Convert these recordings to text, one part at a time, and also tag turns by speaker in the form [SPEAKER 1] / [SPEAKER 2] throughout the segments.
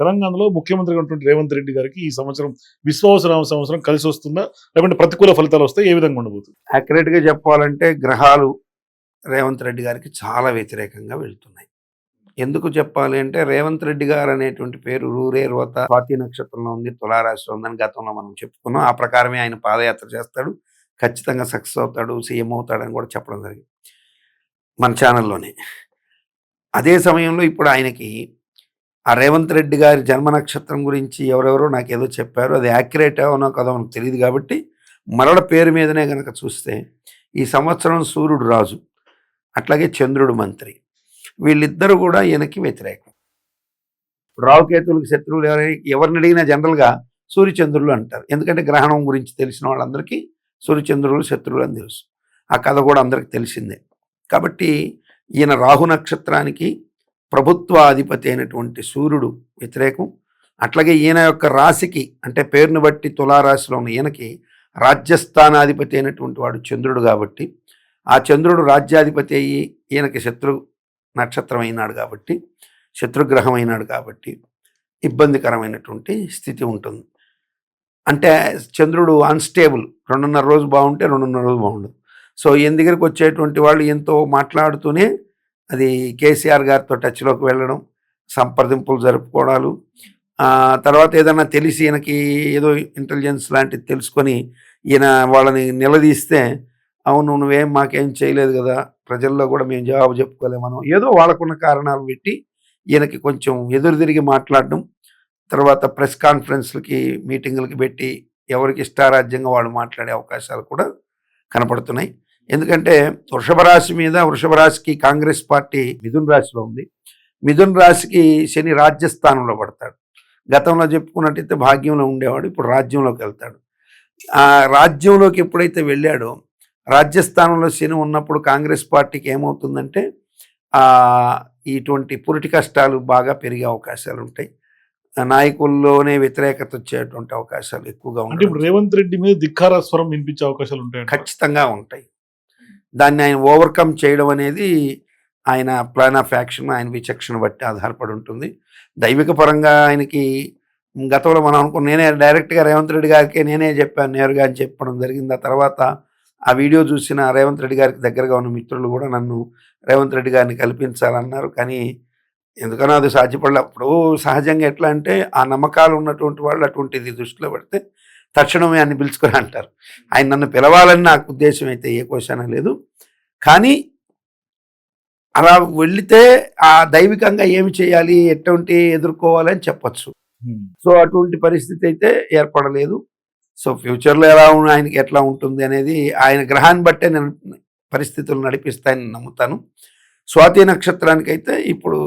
[SPEAKER 1] తెలంగాణలో ముఖ్యమంత్రిగా ఉన్నటువంటి రేవంత్ రెడ్డి గారికి ఈ సంవత్సరం విశ్వాసనామ సంవత్సరం కలిసి వస్తుందా? లేకుంటే ప్రతికూల ఫలితాలు వస్తాయి ఏ విధంగా ఉండబోతుంది?
[SPEAKER 2] యాక్యురేట్గా చెప్పాలంటే గ్రహాలు రేవంత్ రెడ్డి గారికి చాలా వ్యతిరేకంగా వెళ్తున్నాయి. ఎందుకు చెప్పాలి అంటే రేవంత్ రెడ్డి గారు అనేటువంటి పేరు రూరే రోత స్వాతి నక్షత్రంలో ఉంది తులారాశిలో ఉందని గతంలో మనం చెప్పుకున్నాం. ఆ ప్రకారమే ఆయన పాదయాత్ర చేస్తాడు ఖచ్చితంగా సక్సెస్ అవుతాడు సీఎం అవుతాడని కూడా చెప్పడం జరిగింది మన ఛానల్లోనే అదే సమయంలో ఇప్పుడు ఆయనకి ఆ రేవంత్ రెడ్డి గారి జన్మ నక్షత్రం గురించి ఎవరెవరో నాకు ఏదో చెప్పారు. అది యాక్యురేట్ అవునో కదా మనకు తెలియదు కాబట్టి మరల పేరు మీదనే కనుక చూస్తే ఈ సంవత్సరం సూర్యుడు రాజు అట్లాగే చంద్రుడు మంత్రి. వీళ్ళిద్దరూ కూడా ఈయనకి వ్యతిరేకం. రావుకేతులకు శత్రువులు ఎవరై ఎవరిని అడిగినా జనరల్గా సూర్యచంద్రులు అంటారు. ఎందుకంటే గ్రహణం గురించి తెలిసిన వాళ్ళందరికీ సూర్యచంద్రులు శత్రువులు అని తెలుసు. ఆ కథ కూడా అందరికి తెలిసిందే. కాబట్టి ఈయన రాహు నక్షత్రానికి ప్రభుత్వాధిపతి అయినటువంటి సూర్యుడు వ్యతిరేకం. అట్లాగే ఈయన యొక్క రాశికి అంటే పేరును బట్టి తులారాశిలో ఉన్న ఈయనకి రాజ్యస్థానాధిపతి అయినటువంటి వాడు చంద్రుడు కాబట్టి ఆ చంద్రుడు రాజ్యాధిపతి అయ్యి ఈయనకి శత్రు నక్షత్రం అయినాడు కాబట్టి శత్రుగ్రహం అయినాడు కాబట్టి ఇబ్బందికరమైనటువంటి స్థితి ఉంటుంది. అంటే చంద్రుడు అన్స్టేబుల్ రెండున్నర రోజు బాగుంటే రెండున్నర రోజు బాగుండదు సో ఈయన దగ్గరికి వచ్చేటువంటి వాళ్ళు ఎంతో మాట్లాడుతూనే అది కేసీఆర్ గారితో టచ్లోకి వెళ్ళడం సంప్రదింపులు జరుపుకోవడాలు తర్వాత ఏదైనా తెలిసి ఈయనకి ఏదో ఇంటెలిజెన్స్ లాంటిది తెలుసుకొని ఈయన వాళ్ళని నిలదీస్తే అవును నువ్వేం మాకేం చేయలేదు కదా ప్రజల్లో కూడా మేము జవాబు చెప్పుకోలేము మనం ఏదో వాళ్ళకున్న కారణాలు పెట్టి ఈయనకి కొంచెం ఎదురు తిరిగి మాట్లాడడం తర్వాత ప్రెస్ కాన్ఫరెన్స్లకి మీటింగులకి పెట్టి ఎవరికి ఇష్టారాజ్యంగా వాళ్ళు మాట్లాడే అవకాశాలు కూడా కనపడుతున్నాయి. ఎందుకంటే వృషభ రాశి మీద వృషభ రాశికి కాంగ్రెస్ పార్టీ మిథున్ రాశిలో ఉంది. మిథున్ రాశికి శని రాజ్యస్థానంలో పడతాడు. గతంలో చెప్పుకున్నట్టయితే భాగ్యంలో ఉండేవాడు ఇప్పుడు రాజ్యంలోకి వెళ్తాడు. ఆ రాజ్యంలోకి ఎప్పుడైతే వెళ్ళాడో రాజ్యస్థానంలో శని ఉన్నప్పుడు కాంగ్రెస్ పార్టీకి ఏమవుతుందంటే ఇటువంటి పురిటి కష్టాలు బాగా పెరిగే అవకాశాలు ఉంటాయి. నాయకుల్లోనే వ్యతిరేకత వచ్చేటువంటి అవకాశాలు ఎక్కువగా
[SPEAKER 1] అంటే ఇప్పుడు
[SPEAKER 2] ఉంటాయి
[SPEAKER 1] రేవంత్ రెడ్డి మీద ధిక్కార స్వరం వినిపించే అవకాశాలు ఉంటాయి
[SPEAKER 2] ఖచ్చితంగా ఉంటాయి. దాన్ని ఆయన ఓవర్కమ్ చేయడం అనేది ఆయన ప్లాన్ ఆఫ్ యాక్షన్ ఆయన విచక్షణ బట్టి ఆధారపడి ఉంటుంది. దైవిక పరంగా ఆయనకి గతంలో మనం అనుకున్న నేనే డైరెక్ట్గా రేవంత్ రెడ్డి గారికి నేనే చెప్పాను నేరుగా అని చెప్పడం జరిగింది. ఆ తర్వాత ఆ వీడియో చూసిన రేవంత్ రెడ్డి గారికి దగ్గరగా ఉన్న మిత్రులు కూడా నన్ను రేవంత్ రెడ్డి గారిని కల్పించాలన్నారు. కానీ ఎందుకనో అది సాధ్యపడలే. అప్పుడు సహజంగా ఎట్లా అంటే ఆ నమ్మకాలు ఉన్నటువంటి వాళ్ళు అటువంటిది దృష్టిలో పెడితే తక్షణమే ఆయన పిలుచుకొని అంటారు. ఆయన నన్ను పిలవాలని నాకు ఉద్దేశం అయితే ఏ క్వశ్చన్ లేదు. కానీ అలా వెళితే ఆ దైవికంగా ఏమి చేయాలి ఎటువంటి ఎదుర్కోవాలని చెప్పొచ్చు. సో అటువంటి పరిస్థితి అయితే ఏర్పడలేదు. సో ఫ్యూచర్లో ఎలా ఉన్న ఆయనకి ఎట్లా ఉంటుంది అనేది ఆయన గ్రహాన్ని బట్టే నేను పరిస్థితులు నడిపిస్తాయని నమ్ముతాను. స్వాతి నక్షత్రానికి అయితే ఇప్పుడు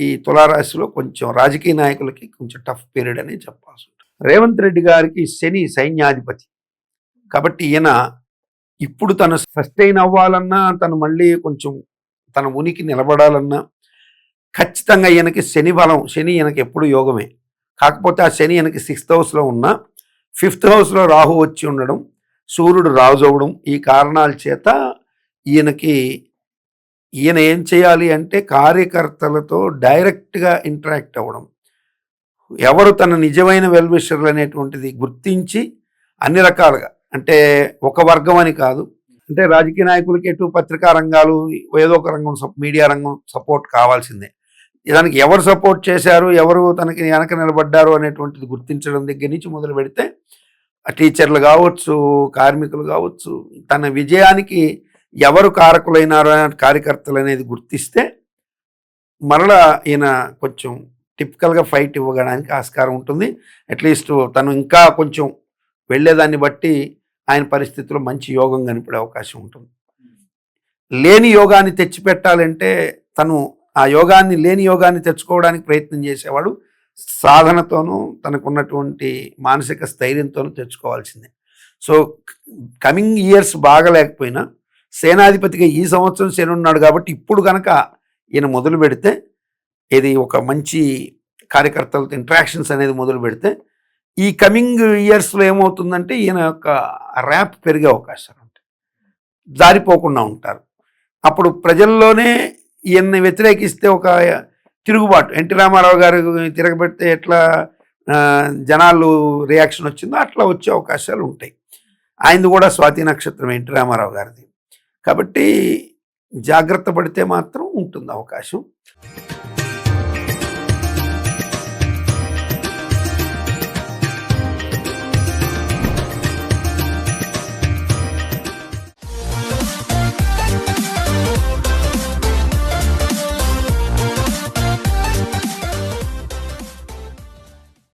[SPEAKER 2] ఈ తులారాశిలో కొంచెం రాజకీయ నాయకులకి కొంచెం టఫ్ పీరియడ్ అని చెప్పాల్సి ఉంటుంది. రేవంత్ రెడ్డి గారికి శని సైన్యాధిపతి. కాబట్టి ఈయన ఇప్పుడు తను సస్టైన్ అవ్వాలన్నా తను మళ్ళీ కొంచెం తన ఉనికి నిలబడాలన్నా ఖచ్చితంగా ఈయనకి శని బలం శని ఈయనకి ఎప్పుడు యోగమే. కాకపోతే ఆ శని ఈయనకి సిక్స్త్ హౌస్లో ఉన్న ఫిఫ్త్ హౌస్లో రాహు వచ్చి ఉండడం సూర్యుడు రాజు అవ్వడం ఈ కారణాల చేత ఈయనకి ఈయన ఏం చేయాలి అంటే కార్యకర్తలతో డైరెక్ట్గా ఇంటరాక్ట్ అవ్వడం. ఎవరు తన నిజమైన వెల్విషర్లు అనేటువంటిది గుర్తించి అన్ని రకాలుగా అంటే ఒక వర్గం అని కాదు. అంటే రాజకీయ నాయకులకి ఎటు పత్రికా రంగాలు ఏదో ఒక రంగం సప్- మీడియా రంగం సపోర్ట్ కావాల్సిందే. దానికి ఎవరు సపోర్ట్ చేశారు ఎవరు తనకి వెనక నిలబడ్డారు అనేటువంటిది గుర్తించడం దగ్గర నుంచి మొదలు పెడితే ఆ టీచర్లు కావచ్చు కార్మికులు కావచ్చు తన విజయానికి ఎవరు కారకులైనారు కార్యకర్తలు అనేది గుర్తిస్తే మరలా ఈయన కొంచెం టిపికల్గా ఫైట్ ఇవ్వడానికి ఆస్కారం ఉంటుంది. అట్లీస్ట్ తను ఇంకా కొంచెం వెళ్ళేదాన్ని బట్టి ఆయన పరిస్థితిలో మంచి యోగం కనిపడే అవకాశం ఉంటుంది. లేని యోగాన్ని తెచ్చిపెట్టాలంటే తను ఆ యోగాన్ని లేని యోగాన్ని తెచ్చుకోవడానికి ప్రయత్నం చేసేవాడు సాధనతోనూ తనకున్నటువంటి మానసిక స్థైర్యంతోనూ తెచ్చుకోవాల్సిందే. సో కమింగ్ ఇయర్స్ బాగలేకపోయినా సేనాధిపతిగా ఈ సంవత్సరం సేనున్నాడు కాబట్టి ఇప్పుడు కనుక ఈయన మొదలు పెడితే ఇది ఒక మంచి కార్యకర్తలతో ఇంట్రాక్షన్స్ అనేది మొదలు పెడితే ఈ కమింగ్ ఇయర్స్లో ఏమవుతుందంటే ఈయన యొక్క ర్యాప్ పెరిగే అవకాశాలు ఉంటాయి. జారిపోకుండా ఉంటారు. అప్పుడు ప్రజల్లోనే ఈయన్ని వ్యతిరేకిస్తే ఒక తిరుగుబాటు. ఎన్టీ రామారావు గారు తిరగబెడితే ఎట్లా జనాలు రియాక్షన్ వచ్చిందో అట్లా వచ్చే అవకాశాలు ఉంటాయి. ఆయనది కూడా స్వాతి నక్షత్రం ఎన్టీ రామారావు గారిది. కాబట్టి జాగ్రత్త పడితే మాత్రం ఉంటుంది అవకాశం.